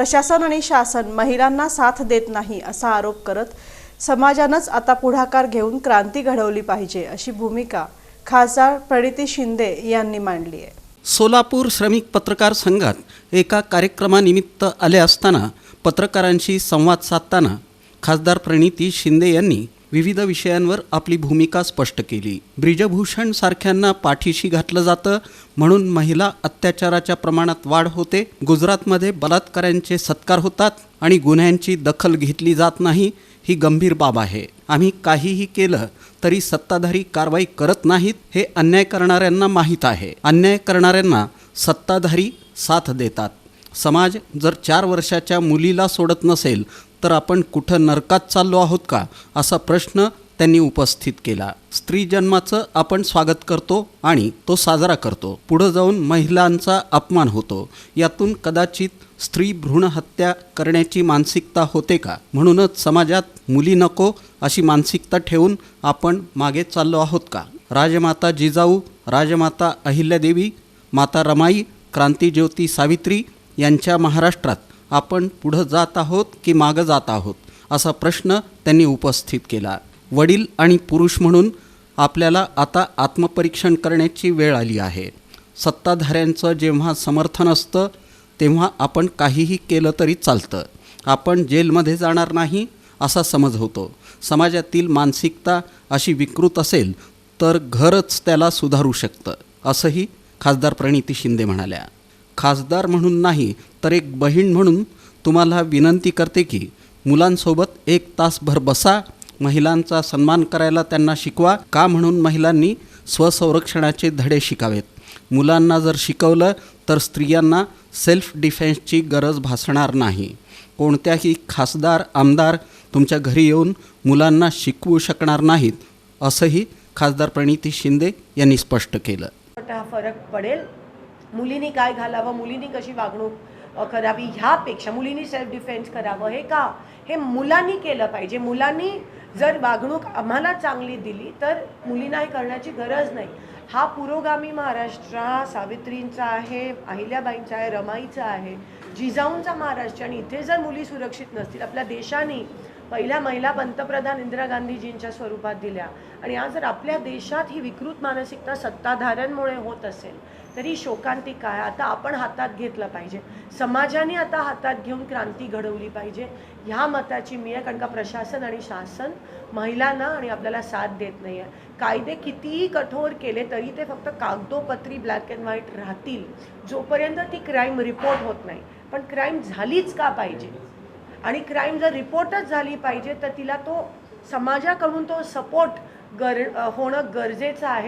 प्रशासन आणि शासन महिलांना साथ देत नाही असा आरोप करत समाजानंच आता पुढाकार घेऊन क्रांती घडवली पाहिजे अशी भूमिका खासदार प्रणिती शिंदे यांनी मांडली आहे. सोलापूर श्रमिक पत्रकार संघात एका कार्यक्रमानिमित्त आले असताना पत्रकारांशी संवाद साधताना खासदार प्रणिती शिंदे यांनी विविध विषयांवर आपली भूमिका स्पष्ट केली. ब्रिजभूषण सारख्यांना पाठीशी घातलं जातं म्हणून महिला अत्याचाराच्या प्रमाणात वाढ होते. गुजरातमध्ये बलात्कारांचे सत्कार होतात आणि गुन्ह्यांची दखल घेतली जात नाही ही गंभीर बाब आहे. आम्ही काहीही केलं तरी सत्ताधारी कारवाई करत नाहीत हे अन्याय करणाऱ्यांना माहीत आहे. अन्याय करणाऱ्यांना सत्ताधारी साथ देतात. समाज जर चार वर्षाच्या मुलीला सोडत नसेल तर आपण कुठं नरकात चाललो आहोत का? असा प्रश्न त्यांनी उपस्थित केला. स्त्री जन्माचं आपण स्वागत करतो आणि तो साजरा करतो. पुढं जाऊन महिलांचा अपमान होतो. यातून कदाचित स्त्री भ्रूण हत्या करण्याची मानसिकता होते का? म्हणूनच समाजात मुली नको अशी मानसिकता ठेवून आपण मागे चाललो आहोत का? राजमाता जिजाऊ राजमाता अहिल्यादेवी माता रमाई क्रांतीज्योती सावित्री यांच्या महाराष्ट्रात आपण पुढं जात आहोत की मागं जात आहोत असा प्रश्न त्यांनी उपस्थित केला. वडील आणि पुरुष म्हणून आपल्याला आता आत्मपरीक्षण करण्याची वेळ आली आहे. सत्ताधाऱ्यांचं जेव्हा समर्थन असतं तेव्हा आपण काहीही केलं तरी चालतं. आपण जेलमध्ये जाणार नाही असा समज होतो. समाजातील मानसिकता अशी विकृत असेल तर घरच त्याला सुधारू शकतं असंही खासदार प्रणिती शिंदे म्हणाल्या. खासदार म्हणून नाही तर एक बहीण म्हणून तुम्हाला विनंती करते की मुलांसोबत एक तासभर बसा महिलांचा सन्मान करायला त्यांना शिकवा का म्हणून महिलांनी स्वसंरक्षणाचे धडे शिकावेत? मुलांना जर शिकवलं तर स्त्रियांना सेल्फ डिफेन्सची गरज भासणार नाही. कोणत्याही खासदार आमदार तुमच्या घरी येऊन मुलांना शिकवू शकणार नाहीत असंही खासदार प्रणिती शिंदे यांनी स्पष्ट केलं. हा फरक पडेल. मुलींनी काय घालावं मुलींनी कशी वागणूक करावी ह्यापेक्षा मुलींनी सेल्फ डिफेन्स करावं हे का? हे मुलांनी केलं पाहिजे. मुलांनी जर वागणूक आम्हाला चांगली दिली तर मुलींना हे करण्याची गरज नाही. हा पुरोगामी महाराष्ट्र हा सावित्रींचा आहे अहिल्याबाईंचा आहे रमाईचा आहे जिजाऊंचा महाराष्ट्र आणि इथे जर मुली सुरक्षित नसतील आपल्या देशाने पहिल्या महिला पंतप्रधान इंदिरा गांधीजींच्या स्वरूपात दिल्या. आणि आज जर आपल्या देशात ही विकृत मानसिकता सत्ताधाऱ्यांमुळे होत असेल तरी शोकांती काय? आता आपण हातात घेतलं पाहिजे. समाजाने आता हातात घेऊन क्रांती घडवली पाहिजे. ह्या मताची मी आहे कारण का प्रशासन आणि शासन महिलांना आणि आपल्याला साथ देत नाही आहे कायदे कितीही कठोर केले तरी ते फक्त कागदोपत्री ब्लॅक अँड व्हाईट राहतील जोपर्यंत ती क्राईम रिपोर्ट होत नाही. पण क्राईम झालीच का पाहिजे? आणि क्राईम जर रिपोर्टच झाली पाहिजे तर तिला तो समाजाकडून तो सपोर्ट गर होणं गरजेचं आहे.